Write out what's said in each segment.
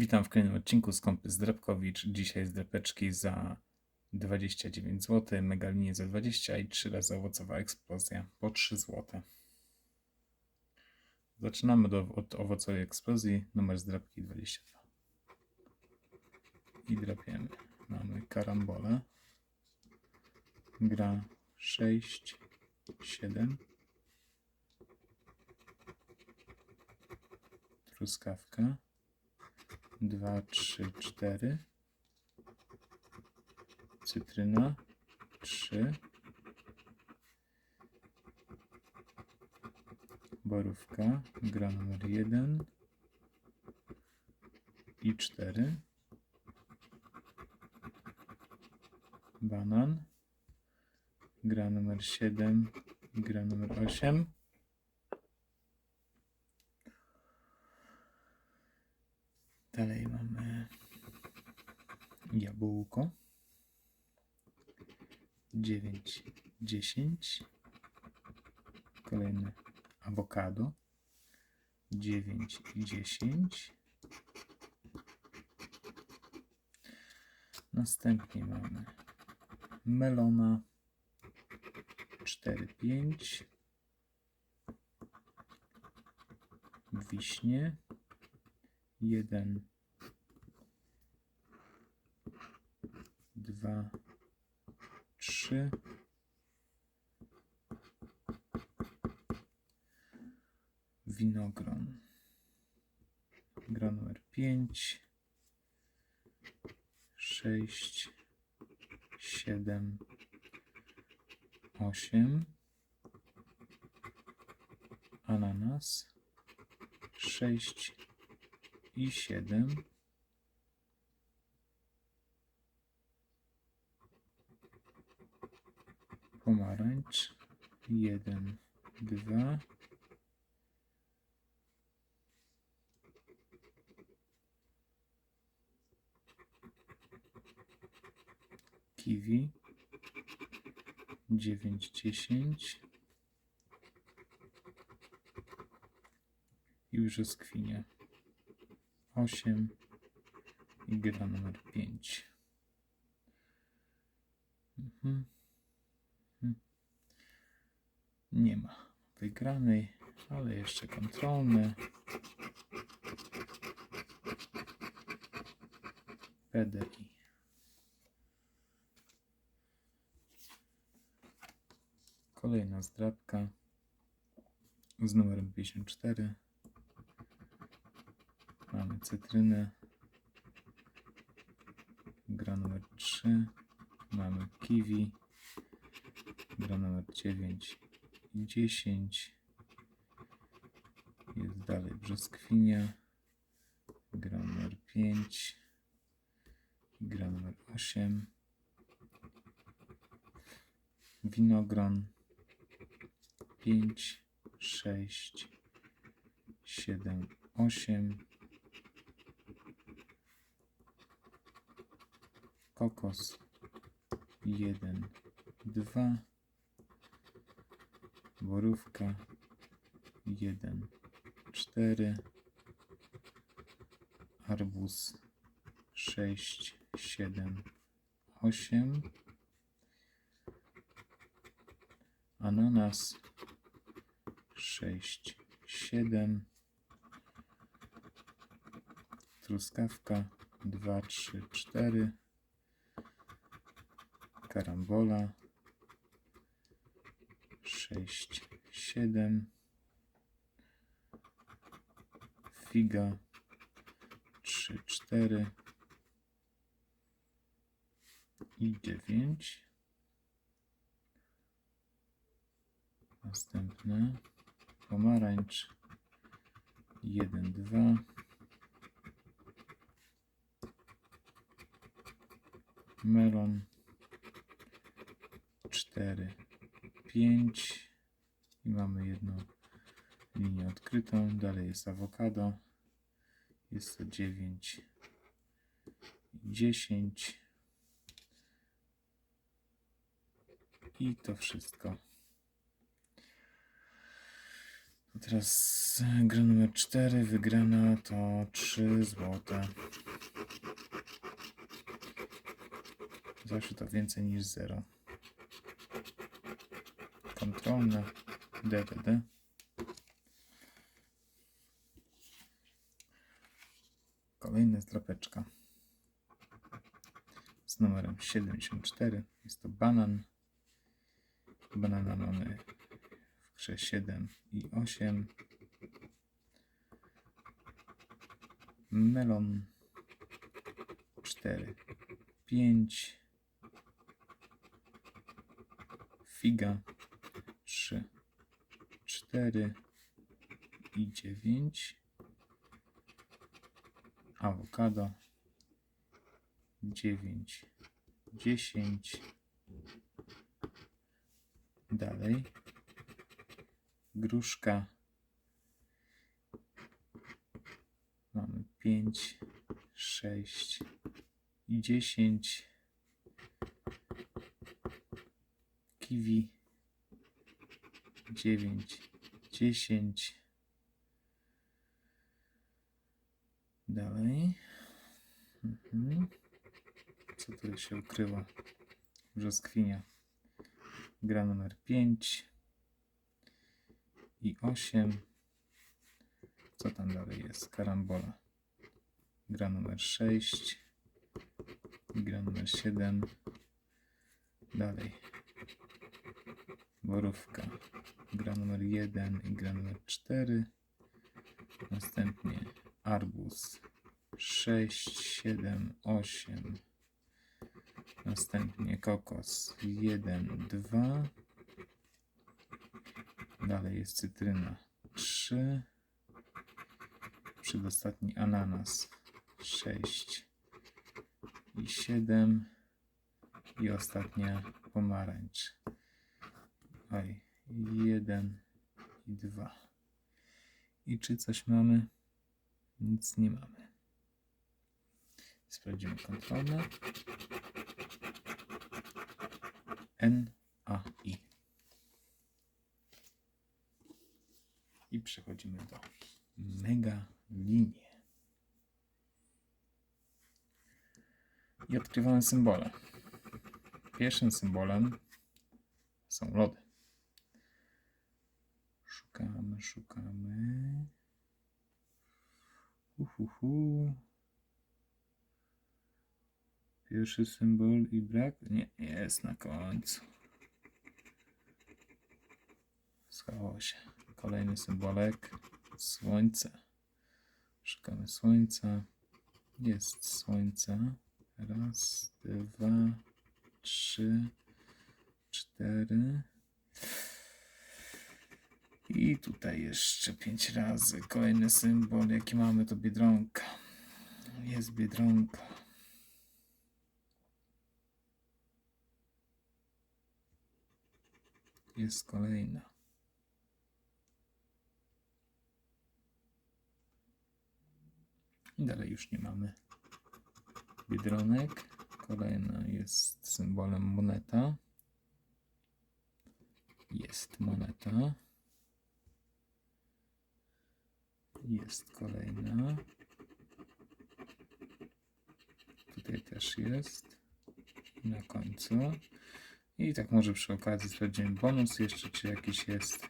Witam w kolejnym odcinku z Kompy Zdrabkowicz. Dzisiaj zdrapeczki za 29 zł, megalinie za 20 i 3 razy owocowa eksplozja po 3 zł. Zaczynamy do, od owocowej eksplozji, numer zdrapki 22. I drapiemy. Mamy karambolę. Gra 6, 7. Truskawka. 2, 3, 4. Cytryna 3. Borówka, gra numer 1 i 4. Banan, gra numer 7 i gra numer 8. Dalej mamy jabłko. 9, 10. Kolejny awokado. 9 i 10. Następnie mamy melona 4, 5. Wiśnie 1, 2, 3. Winogron. Gra numer 5, 6, 7, 8. Ananas. 6 i 7. Pomarańcz. 1, 2. Kiwi. 9, 10. I brzoskwinia. 8 i gra numer 5. Mhm. Mhm. Nie ma wygranej, ale jeszcze kontrolny. PDI. Kolejna zdrabka z numerem 54. Mamy cytrynę. Gra numer 3. Mamy kiwi. Gra numer 9 i 10. Jest dalej brzoskwinia. Gra numer 5. Gra numer 8. Winogron 5, 6, 7, 8. kokos 1, 2, borówka 1, 4, arbuz 6, 7, 8, ananas. 6, 7, truskawka. 2, 3, 4, karambola 6, 7, figa. 3, 4 i 9. Następne. Pomarańcz. 1, 2. Melon. 4, 5 i mamy jedną linię odkrytą. Dalej jest awokado. Jest to 9 i 10. I to wszystko. To teraz gra numer 4, wygrana to 3 złote. Zawsze to więcej niż 0. Kontrolne DDD. Kolejna zdrapeczka z numerem 74. Jest to banan. Banana mamy w grze 7 i 8. Melon 4, 5. Figa 3, 4 i 9. Awokado 9, 10. Dalej. Gruszka. Mamy 5, 6 i 10. Kiwi 9, 10. Dalej. Mhm. Co tutaj się ukryło? Brzoskwinia. Gra numer 5 i 8. Co tam dalej jest? Karambola. Gra numer 6 i gra numer 7. Dalej. Borówka. Gra numer 1 i gra numer 4. Następnie arbuz 6, 7, 8. Następnie kokos 1, 2. Dalej jest cytryna 3. Przedostatni ananas 6 i 7. I ostatnia pomarańcz. Oj, 1 i 2. I czy coś mamy? Nic nie mamy. Sprawdzimy kontrolę. N, A, I. I przechodzimy do mega linie. I odkrywamy symbole. Pierwszym symbolem są lody. Szukamy, szukamy. Uhuhu. Pierwszy symbol i brak? Nie, jest na końcu. Schowało się. Kolejny symbolek. Słońce. Szukamy słońca. Jest słońce. Raz, dwa, trzy, cztery. I tutaj jeszcze pięć razy. Kolejny symbol. Jaki mamy to biedronka. Jest biedronka. Jest kolejna. I dalej już nie mamy biedronek. Kolejna jest symbolem moneta. Jest moneta. Jest kolejna. Tutaj też jest. Na końcu. I tak może przy okazji sprawdzimy bonus jeszcze, czy jakiś jest.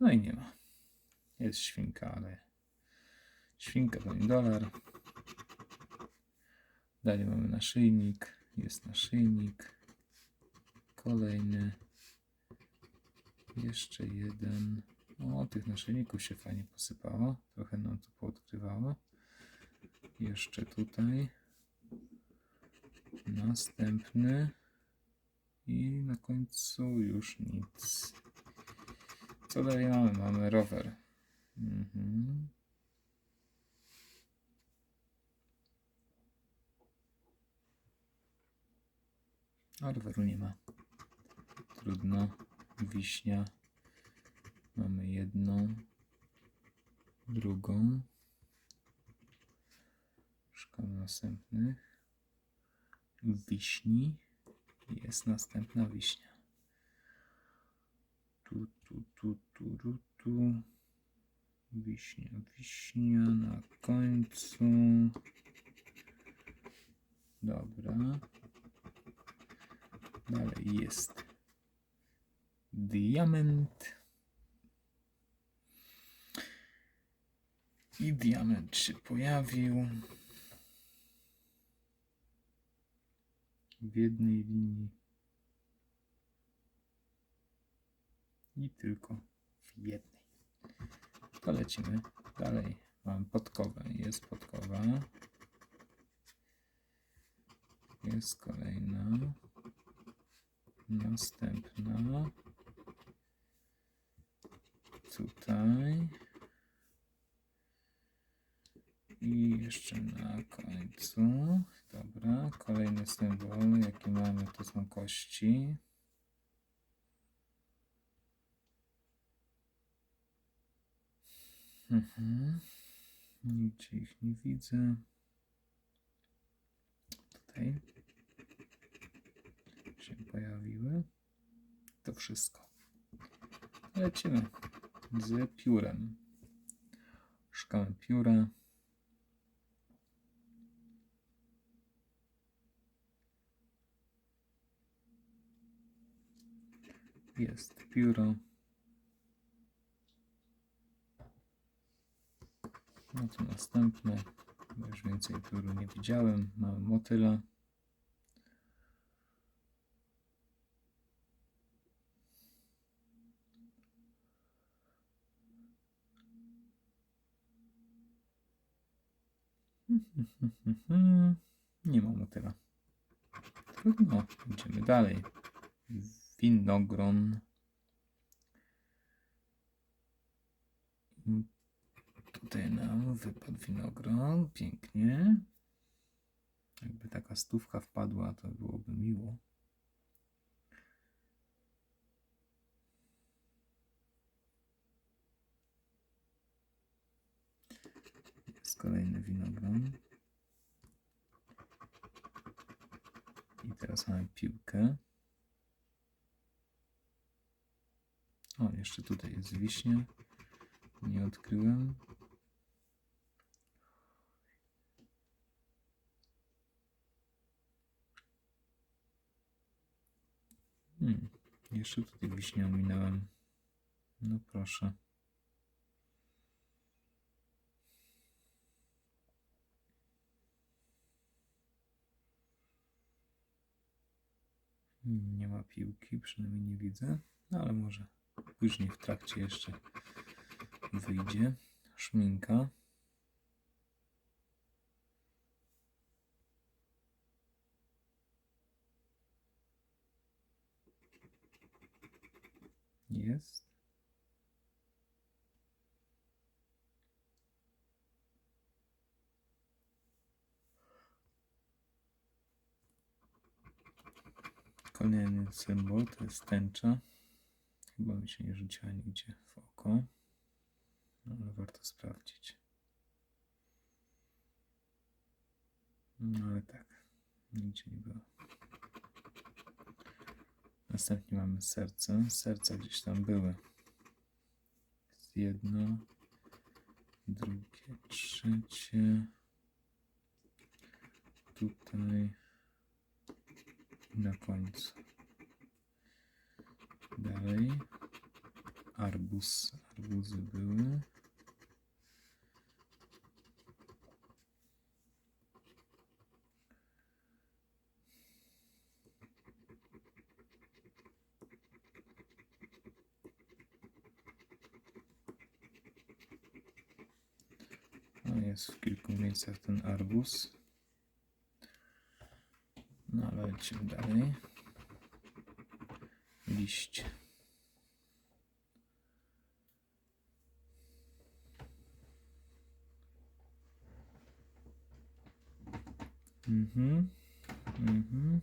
No i nie ma. Jest świnka, ale świnka to nie dolar. Dalej mamy naszyjnik. Jest naszyjnik. Kolejny. Jeszcze jeden. O, tych naszyjników się fajnie posypało. Trochę nam to poodkrywało. Jeszcze tutaj. Następny. I na końcu już nic. Co dalej mamy? Mamy rower. Mhm. A roweru nie ma. Trudno. Wiśnia. Mamy jedną. Drugą. Szukamy następnych. Wiśni. Jest następna wiśnia. Tu, tu, tu, tu, tu, tu wiśnia, wiśnia na końcu. Dobra. Dalej jest diament. I diament się pojawił w jednej linii. I tylko w jednej. To lecimy dalej. Mam podkowę. Jest podkowa. Jest kolejna. Następna. Tutaj. I jeszcze na końcu. Dobra, kolejny symbol, jaki mamy, to są kości. Mhm. Nigdzie ich nie widzę. Tutaj się pojawiły. To wszystko. Lecimy z piórem. Szukamy pióra. Jest pióro. No to następne. Bo już więcej pióru nie widziałem. Mamy motyla. Nie ma motyla. Trudno. Idziemy dalej. Winogron. Tutaj nam wypadł winogron. Pięknie. Jakby taka stówka wpadła, to byłoby miło. Jest kolejny winogron. I teraz mamy piłkę. O, jeszcze tutaj jest wiśnia. Nie odkryłem. Hmm, jeszcze tutaj wiśnię ominąłem. No proszę. Hmm, Nie ma piłki, przynajmniej nie widzę, no ale może później w trakcie jeszcze wyjdzie. Szminka. Jest. Kolejny symbol to jest tęcza. Chyba mi się nie rzuciła nigdzie w oko. No, ale warto sprawdzić. No ale tak, nigdzie nie było. Następnie mamy serce. Serca gdzieś tam były. Jedno, drugie, trzecie. Tutaj na końcu. Dalej. Arbuz. Arbuzy były. Jest w kilku miejscach ten arbuz. No ale lecimy dalej. Liść. Mhm. Mhm.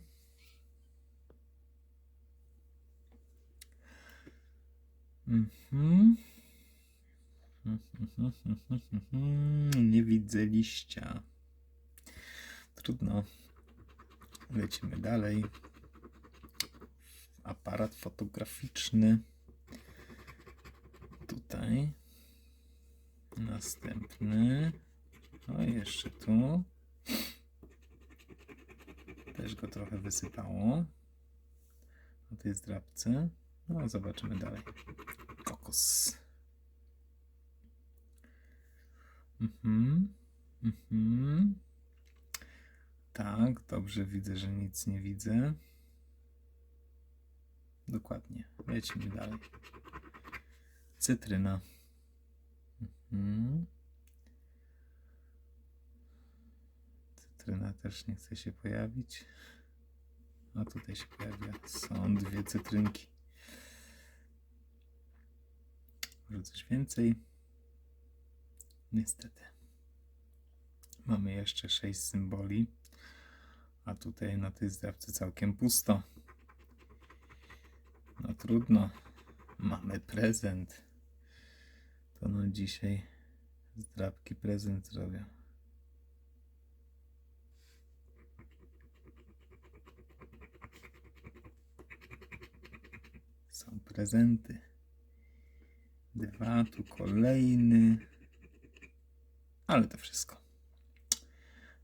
Mhm. Nie widzę liścia. Trudno. Lecimy dalej. Aparat fotograficzny. tutaj. Następny. O, jeszcze tu. Też go trochę wysypało. Na tej zdrabce. No, zobaczymy dalej. Kokos. Mhm. Mhm. Tak, dobrze widzę, że nic nie widzę. Dokładnie. Lecimy dalej. Cytryna. Mhm. Cytryna też nie chce się pojawić. A tutaj się pojawia. Są dwie cytrynki. Może coś więcej? Niestety. Mamy jeszcze sześć symboli. A tutaj na tej zdrawce całkiem pusto. No trudno. Mamy prezent. To no dzisiaj zdrabki prezent zrobią. Są prezenty. Dwa, tu kolejny. Ale to wszystko.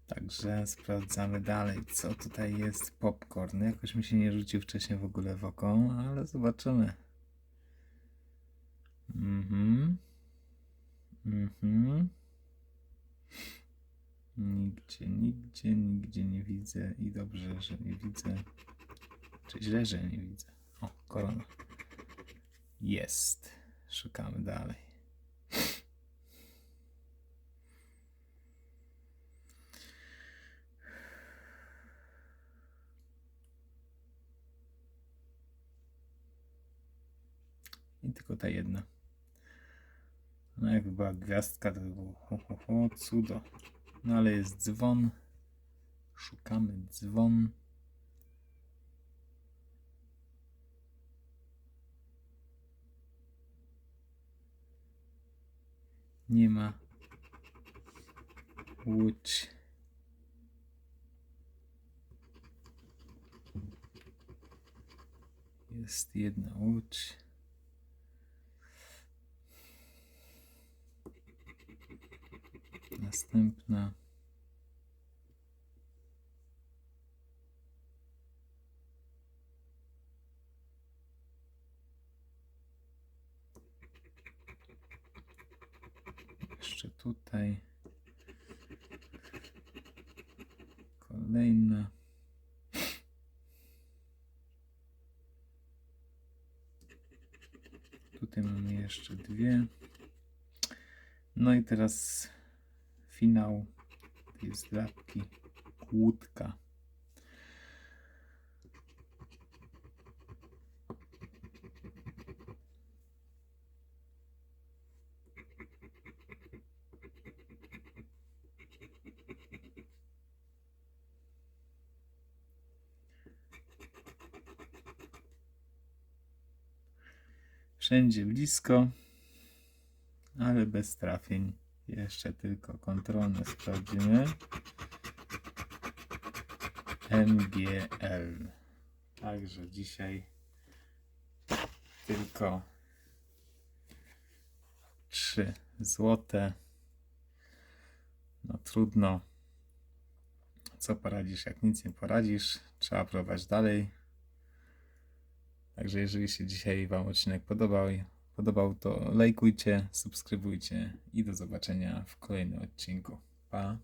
Także sprawdzamy dalej, co tutaj jest. Popcorn. Jakoś mi się nie rzucił wcześniej w ogóle w oko, ale zobaczymy. Mhm. Mhm. Nigdzie, nigdzie, nigdzie nie widzę i dobrze, że nie widzę. Czy źle, że nie widzę. O, korona. Jest. Szukamy dalej. Jedna. No jakby była gwiazdka, to by było ho, ho, ho, cudo. No ale jest dzwon. Szukamy dzwon. Nie ma. Łódź. Jest jedna łódź. Następna. Jeszcze tutaj. Kolejna. Tutaj mamy jeszcze dwie. No i teraz finał tej zdrabki. Łódka. Wszędzie blisko, ale bez trafień. Jeszcze tylko kontrolne sprawdzimy. MGL. Także dzisiaj tylko 3 złote. No trudno. Co poradzisz, jak nic nie poradzisz? Trzeba próbować dalej. Także jeżeli się dzisiaj Wam odcinek podobał, podobał to lajkujcie, subskrybujcie i do zobaczenia w kolejnym odcinku. Pa!